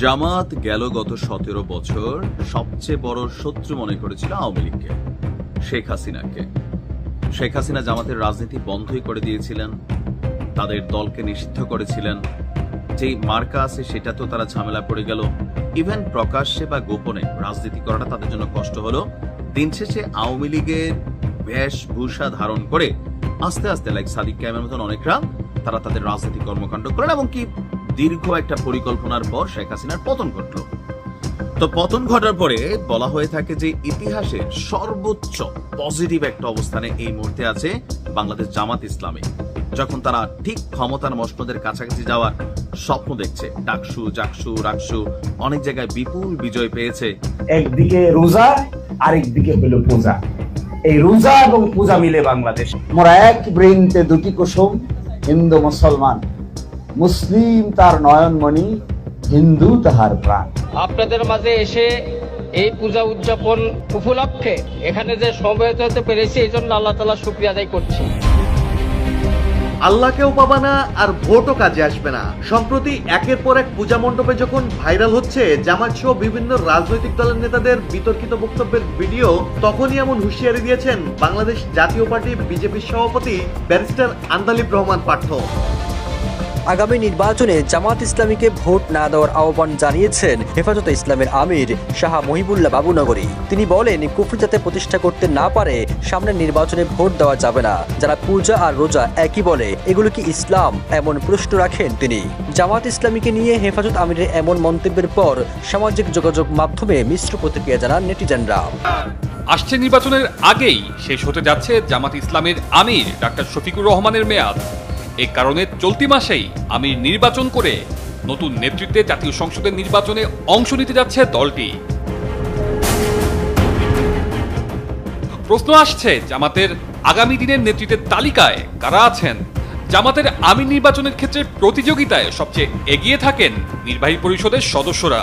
জামাত গেল গত সতেরো বছর। সবচেয়ে বড় শত্রু মনে করেছিল আওয়ামী লীগকে, শেখ হাসিনাকে। শেখ হাসিনা জামাতের রাজনীতি বন্ধই করে দিয়েছিলেন, তাদের দলকে নিষিদ্ধ করেছিলেন। যেই মার্কা আছে সেটা তো তারা ঝামেলা পড়ে গেল। ইভেন প্রকাশ্যে বা গোপনে রাজনীতি করাটা তাদের জন্য কষ্ট হলো। দিন শেষে আওয়ামী লীগের বেশভূষা ধারণ করে আস্তে আস্তে লাইক সাদিক ক্যামের মতন অনেকরা, তারা তাদের রাজনৈতিক কর্মকাণ্ড করেন এবং কি দীর্ঘ একটা পরিকল্পনার পর শেখ হাসিনার পতন ঘটল। তো পতন ঘটার পরে বলা হয়ে থাকে যে ইতিহাসের সর্বোচ্চ পজিটিভ একটা অবস্থানে এই মুহূর্তে আছে বাংলাদেশ জামাত ইসলামী। যখন তারা ঠিক ক্ষমতার মসনদের কাছাকাছি যাওয়ার স্বপ্ন দেখছে ডাকসু জাকসু রাকসু অনেক জায়গায় বিপুল বিজয় পেয়েছে। একদিকে রোজা আরেকদিকে হলো পূজা। এই রোজা এবং পূজা মিলে বাংলাদেশ। মোরা এক বৃন্তে দুটি কুসুম হিন্দু মুসলমান। মুসলিম তার নয়নমণি হিন্দু তাহার প্রাণ। আপনাদের মাঝে এসে এই পূজা উদযাপন উপলক্ষে এখানে যে সমবেত হতে পেরেছি এই জন্য আল্লাহ তালা শুক্রিয়া আদায় করছি। আল্লাহকেও পাবা না আর ভোটও কাজে আসবে না। সম্প্রতি একের পর এক পূজা মণ্ডপে যখন ভাইরাল হচ্ছে জামাত সহ বিভিন্ন রাজনৈতিক দলের নেতাদের বিতর্কিত বক্তব্যের ভিডিও তখনই এমন হুঁশিয়ারি দিয়েছেন বাংলাদেশ জাতীয় পার্টি বিজেপির সভাপতি ব্যারিস্টার আন্দালিব রহমান পার্থ আগামী নির্বাচনে জামাত ইসলামীকে ভোট না দেওয়ার আহ্বান জানিয়েছেন হেফাজতে ইসলামের আমির শাহ মহিবুল্লাহ বাবুনগরী। তিনি বলেন, কুফরি যাতে প্রতিষ্ঠা করতে না পারে, সামনের নির্বাচনে ভোট দেওয়া যাবে না। যারা পূজা আর রোজা একই বলে, এগুলো কি ইসলাম? এমন প্রশ্ন রাখেন তিনি। জামাত ইসলামীকে নিয়ে হেফাজত আমিরের এমন মন্তব্যের পর সামাজিক যোগাযোগ মাধ্যমে মিশ্র প্রতিক্রিয়া জানান নেটিজেনরা। আসছে নির্বাচনের আগেই শেষ হতে যাচ্ছে জামাত ইসলামের আমির, ডাক্তার শফিকুর রহমানের মেয়াদ। এ কারণে চলতি মাসেই আমি নির্বাচন করে নতুন নেতৃত্বে জাতীয় সংসদের নির্বাচনে অংশ নিতে যাচ্ছে দলটি। প্রশ্ন আসছে, জামাতের আগামী দিনের নেতৃত্বের তালিকায় কারা আছেন? জামাতের আমি নির্বাচনের ক্ষেত্রে প্রতিযোগিতায় সবচেয়ে এগিয়ে থাকেন নির্বাহী পরিষদের সদস্যরা।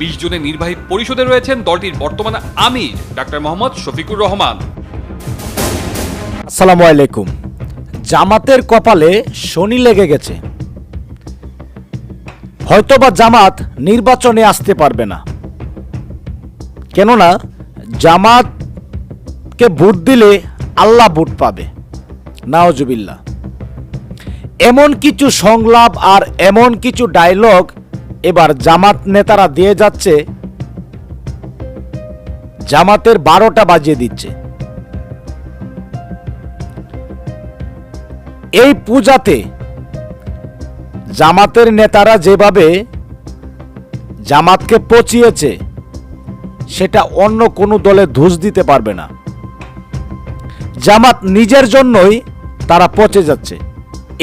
বিশ জনের নির্বাহী পরিষদে রয়েছেন দলটির বর্তমান আমির ডাক্তার মোহাম্মদ শফিকুর রহমান। আসসালামু আলাইকুম। জামাতের কপালে শনি লেগে গেছে। হয়তোবা জামাত নির্বাচনে আসতে পারবে না। কেননা জামাতকে ভোট দিলে আল্লাহ ভোট পাবে। নাওজুবিল্লা এমন কিছু সংলাপ আর এমন কিছু ডায়লগ এবার জামাত নেতারা দিয়ে যাচ্ছে। জামাতের বারোটা বাজিয়ে দিচ্ছে। এই পূজাতে জামাতের নেতারা যেভাবে জামাতকে পচিয়েছে, সেটা অন্য কোনো দলে ধুস দিতে পারবে না। জামাত নিজের জন্যই তারা পচে যাচ্ছে।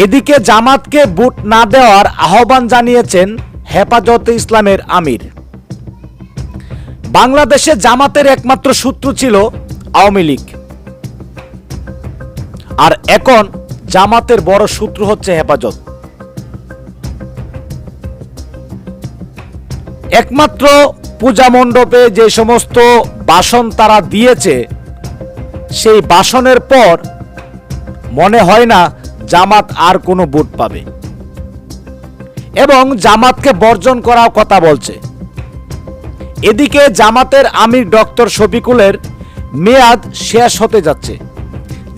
এদিকে জামাতকে বুট না দেওয়ার আহ্বান জানিয়েছেন হেফাজতে ইসলামের আমির। বাংলাদেশে জামাতের একমাত্র সূত্র ছিল আওয়ামী লীগ। আর এখন জামাতের বড় সূত্র হচ্ছে হেফাজত। একমাত্র পূজা মণ্ডপে যে সমস্ত বাসন তারা দিয়েছে, সেই বাসনের পর মনে হয় না জামাত আর কোনো বুট পাবে। এবং জামাতকে বর্জন করার কথা বলছে। এদিকে জামাতের আমির ডক্টর শফিকুলের মেয়াদ শেষ হতে যাচ্ছে।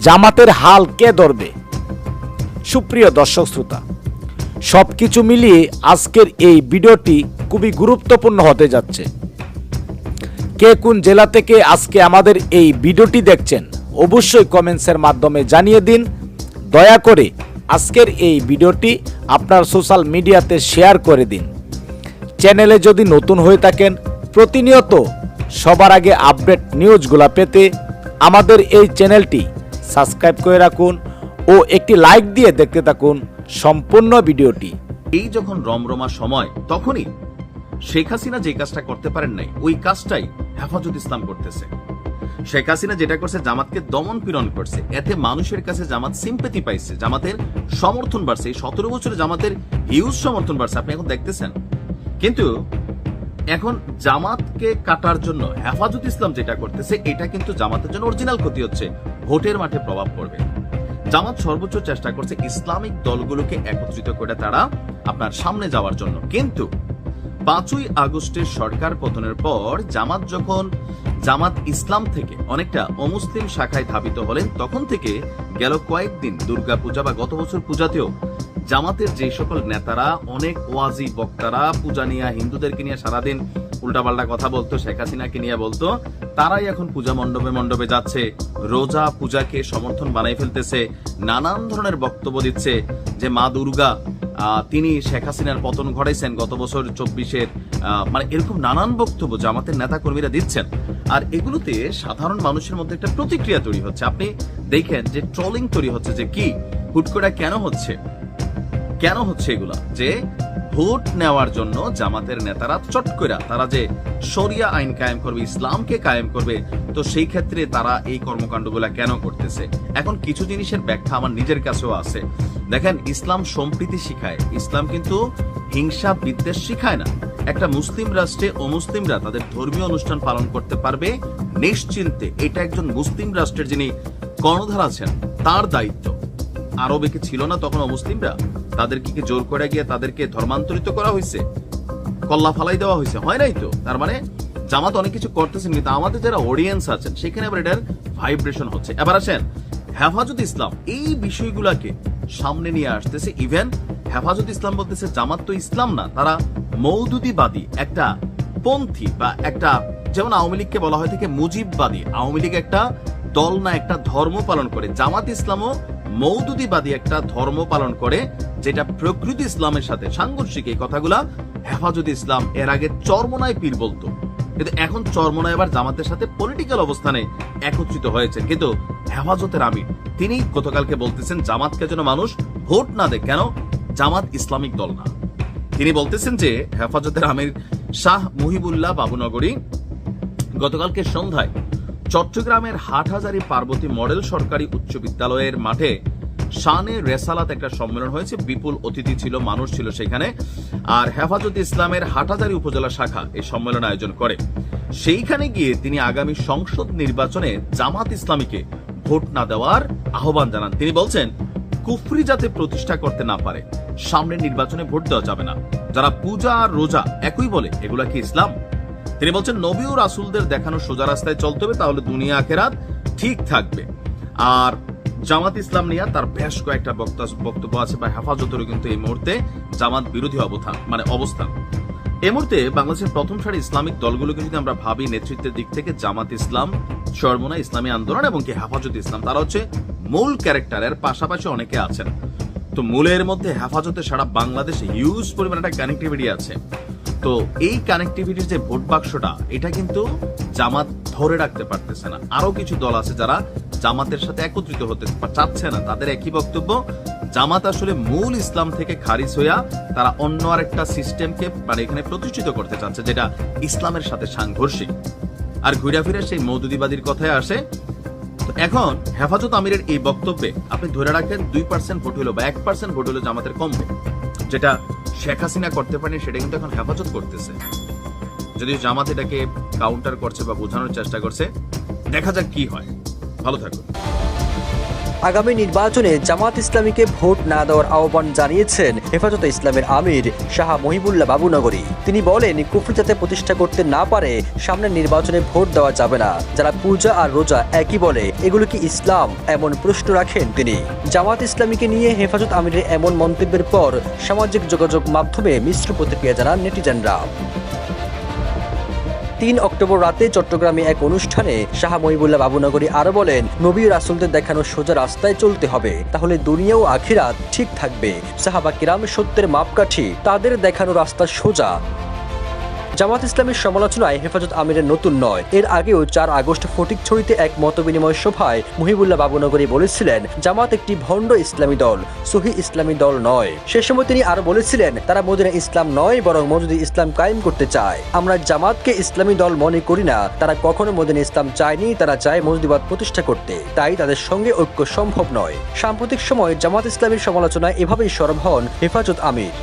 জামাতের হাল কে ধরবে? সুপ্রিয় দর্শক শ্রোতা সব কিছু মিলিয়ে আজকের এই ভিডিওটি খুবই গুরুত্বপূর্ণ হতে যাচ্ছে। কে কোন জেলা থেকে আজকে আমাদের এই ভিডিওটি দেখছেন, অবশ্যই কমেন্টসের মাধ্যমে জানিয়ে দিন। দয়া করে আজকের এই ভিডিওটি আপনার সোশ্যাল মিডিয়াতে শেয়ার করে দিন। চ্যানেলে যদি নতুন হয়ে থাকেন, প্রতিনিয়ত সবার আগে আপডেট নিউজগুলো পেতে আমাদের এই চ্যানেলটি সাবস্ক্রাইব করে রাখুন। ও একটি লাইক দিয়ে দেখতে থাকুন সম্পূর্ণ ভিডিওটি। এই যখন রমরমা সময়, তখনই শেখ হাসিনা যে কাজটা করতে পারেন নাই, ওই কাজটাই হেফাজত ইসলাম করতেছে। শেখ হাসিনা যেটা করছে, জামাতকে দমন পীড়ন করছে। এতে মানুষের কাছে জামাত সিম্পেথি পাইছে, জামাতের সমর্থন বাড়ছে। এই সতেরো বছরে জামাতের হিউজ সমর্থন বাড়ছে, আপনি এখন দেখতেছেন। কিন্তু এখন জামাতকে কাটার জন্য হেফাজত ইসলাম যেটা করতেছে, এটা কিন্তু জামাতের জন্য অরিজিনাল ক্ষতি হচ্ছে। ভোটের মাঠে প্রভাব পড়বে। জামাত সর্বোচ্চ চেষ্টা করছে ইসলামিক দলগুলোকে একত্রিত করে তারা আপনার সামনে যাওয়ার জন্য। কিন্তু পাঁচই আগস্টের সরকার পতনের পর জামাত যখন জামাত ইসলাম থেকে অনেকটা অমুসলিম শাখায় ধাবিত হলেন, তখন থেকে গেল কয়েকদিন দুর্গা পূজা বা গত বছর পূজাতেও জামাতের যে সকল নেতারা, অনেক ওয়াজি বক্তারা, পূজা নিয়ে হিন্দুদেরকে নিয়ে সারাদিন উল্টাপাল্টা কথা বলতো, শেখ হাসিনাকে নিয়ে বলতো। তারাই এখন পূজা মণ্ডপে মণ্ডপে যাচ্ছে, রোজা পূজাকে সমর্থন বানাই ফেলতেছে, নানান ধরনের বক্তব্য দিচ্ছে যে মা দুর্গা তিনি শেখ হাসিনার পতন ঘটাইছেন গত বছর চব্বিশের মানে এরকম নানান বক্তব্য জামাতের নেতা কর্মীরা দিচ্ছেন। আর এগুলোতে সাধারণ মানুষের মধ্যে একটা প্রতিক্রিয়া তৈরি হচ্ছে। আপনি দেখেন যে ট্রলিং তৈরি হচ্ছে যে কি, হুট করে কেন হচ্ছে? কেন হচ্ছে এগুলা? যে ভোট নেওয়ার জন্য জামাতের নেতারা চট করে তারা যে শরিয়া আইন কায়েম করবে, ইসলামকে কায়েম করবে, তো সেই ক্ষেত্রে তারা এই কর্মকাণ্ডগুলা কেন করতেছে? এখন কিছু জিনিসের ব্যাখ্যা আমার নিজের কাছেও আছে। দেখেন, ইসলাম সম্প্রীতি শিখায়। ইসলাম কিন্তু হিংসা বিদ্বেষ শিখায় না। একটা মুসলিম রাষ্ট্রে অমুসলিমরা তাদের ধর্মীয় অনুষ্ঠান পালন করতে পারবে নিশ্চিন্তে। এটা একজন মুসলিম রাষ্ট্রের যিনি কর্ণধার আছেন, তার দায়িত্ব। আরবে কি ছিল না তখন অমুসলিমরা? তাদেরকে কি জোর করে গিয়ে তাদেরকে ধর্মান্তরিত করা হয়েছে কল্লা ফালাই দেওয়া হয়েছে হয় নাই তো? তার মানে জামাত অনেক কিছু করতেছেন কিন্তু আমাদের যারা অডিয়েন্স আছেন, সেখানে আবার এটার ভাইব্রেশন হচ্ছে। এবার আসেন, হেফাজত ইসলাম, এই বিষয়গুলাকে সামনে নিয়ে আসতেছে। ইভেন হেফাজত ইসলাম বলতেছে জামাত তো ইসলাম না, তারা মৌদুদিবাদী, একটা পন্থী বা একটা যেমন আওয়ামী লীগকে বলা হয় থেকে মুজিববাদী। আওয়ামী লীগ একটা দল না, একটা ধর্ম পালন করে। জামাত ইসলামও মৌদুদিবাদী একটা ধর্ম পালন করে, যেটা প্রকৃতি ইসলামের সাথে সাংঘর্ষিক এই কথাগুলা হেফাজত ইসলাম এর আগে চরমনায় পীর বলতো। কিন্তু এখন চরমনায় আবার জামাতের সাথে পলিটিক্যাল অবস্থানে একত্রিত হয়েছে। কিন্তু হেফাজতের আমির, তিনি গতকালকে বলতেছেন, জামাতকে যেন মানুষ ভোট না দেয়। কেন? জামাত ইসলামিক দল না। তিনি বলতেছেন যে, হেফাজতের আমির শাহ মুহিবুল্লাহ বাবুনগরী গতকালকে সন্ধ্যায় চট্টগ্রামের হাটহাজারী পার্বতী মডেল সরকারি উচ্চ বিদ্যালয়ের মাঠে শানে রেসালাত একটা সম্মেলন হয়েছে। বিপুল অতিথি ছিল, মানুষ ছিল সেখানে। আর হেফাজত ইসলামের হাটহাজারী উপজেলা শাখা এই সম্মেলন আয়োজন করে। সেইখানে গিয়ে তিনি আগামী সংসদ নির্বাচনে জামাত ইসলামীকে ভোট না দেওয়ার আহ্বান জানান। তিনি বলছেন, কুফরি যাতে প্রতিষ্ঠা করতে না পারে, সামনের নির্বাচনে ভোট দেওয়া যাবে না। যারা পূজা আর রোজা একই বলে, এগুলা কি ইসলাম? তিনি বলছেন নবী ও রাসুলদের দেখানো সোজা রাস্তায় চলতে হবে, তাহলে দুনিয়া আখেরাত ঠিক থাকবে। আর জামাত ইসলাম নিয়ে তার বেশ কয়েকটা বক্তা- বক্তব্য আছে বা হেফাজতেরও কিন্তু এই মুহূর্তে জামাত বিরোধী অবস্থান মানে অবস্থান। এই মুহূর্তে বাংলাদেশের প্রথম সারি ইসলামিক দলগুলোকে যদি আমরা ভাবি, নেতৃত্বের দিক থেকে জামাত ইসলাম চরমোনা ইসলামী আন্দোলন এবং কি হেফাজত ইসলাম, তারা হচ্ছে মূল ক্যারেক্টারের পাশাপাশি অনেকে আছেন। তো মূলের মধ্যে হেফাজতে সারা বাংলাদেশে হিউজ পরিমাণ একটা কানেক্টিভিটি আছে। তো এই কানেক্টিভিটির যে ভোট বাক্সটা, এটা কিন্তু জামাত ধরে রাখতে পারতেছে না। আরও কিছু দল আছে যারা জামাতের সাথে একত্রিত হতে চাচ্ছে না। তাদের একই বক্তব্য, জামাত আসলে মূল ইসলাম থেকে খারিজ হইয়া তারা অন্য আরেকটা সিস্টেমকে মানে এখানে প্রতিষ্ঠিত করতে চাচ্ছে, যেটা ইসলামের সাথে সাংঘর্ষিক। আর ঘুরে ফিরে সেই মৌদুদিবাদীর কথায় আসে এখন হেফাজত আমিরের এই বক্তব্যে আপনি ধরে রাখেন দুই পার্সেন্ট ভোট হলো বা এক পার্সেন্ট ভোট হলো জামাতের কমবে, যেটা শেখ হাসিনা করতে পারেনি, সেটা কিন্তু এখন হেফাজত করতেছে। যদি জামাত এটাকে কাউন্টার করছে বা বোঝানোর চেষ্টা করছে। দেখা যাক কি হয়। ভালো থাকুন। আগামী নির্বাচনে জামাত ইসলামীকে ভোট না দেওয়ার আহ্বান জানিয়েছেন হেফাজতে ইসলামের আমির শাহ মহিবুল্লাহ বাবুনগরী। তিনি বলেন, কুফরি যাতে প্রতিষ্ঠা করতে না পারে, সামনের নির্বাচনে ভোট দেওয়া যাবে না। যারা পূজা আর রোজা একই বলে, এগুলো কি ইসলাম? এমন প্রশ্ন রাখেন তিনি। জামাত ইসলামীকে নিয়ে হেফাজত আমিরের এমন মন্তব্যের পর সামাজিক যোগাযোগ মাধ্যমে মিশ্র প্রতিক্রিয়া জানান নেটিজেনরা। তিন অক্টোবর রাতে চট্টগ্রামে এক অনুষ্ঠানে শাহ মহিবুল্লাহ বাবুনগরী আরও বলেন নবী রাসুলদের দেখানো সোজা রাস্তায় চলতে হবে, তাহলে দুনিয়াও আখিরাত ঠিক থাকবে। সাহাবা কিরাম সত্যের মাপকাঠি, তাদের দেখানো রাস্তা সোজা। জামাত ইসলামের সমালোচনায় হেফাজত আমিরের নতুন নয়। এর আগেও চার আগস্ট ফটিক ফটিকছড়িতে এক মতবিনিময় সভায় মুহিবুল্লাহ বাবুনগরী বলেছিলেন, জামাত একটি ভণ্ড ইসলামী দল, সহি ইসলামী দল নয়। সে সময় তিনি আরও বলেছিলেন, তারা মদিনা ইসলাম নয়, বরং মজুদি ইসলাম কায়েম করতে চায়। আমরা জামাতকে ইসলামী দল মনে করি না, তারা কখনো মদিনা ইসলাম চায়নি, তারা চায় মজুদিবাদ প্রতিষ্ঠা করতে। তাই তাদের সঙ্গে ঐক্য সম্ভব নয়। সাম্প্রতিক সময় জামাত ইসলামীর সমালোচনায় এভাবেই সরব হন হেফাজত আমির।